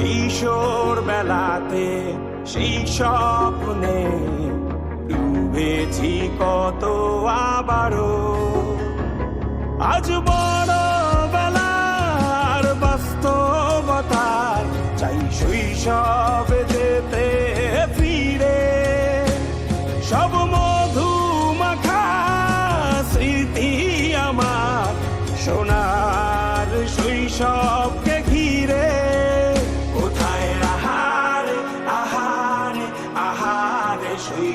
কিশোর বেলাতে সেই স্বপ্নে ডুবেছি কত আবারও। আজ বড় বেলার বাস্তবতার চাই শৈশবে যেতে ফিরে। সব মধু মাখা স্মৃতি আমার সোনার শৈশবকে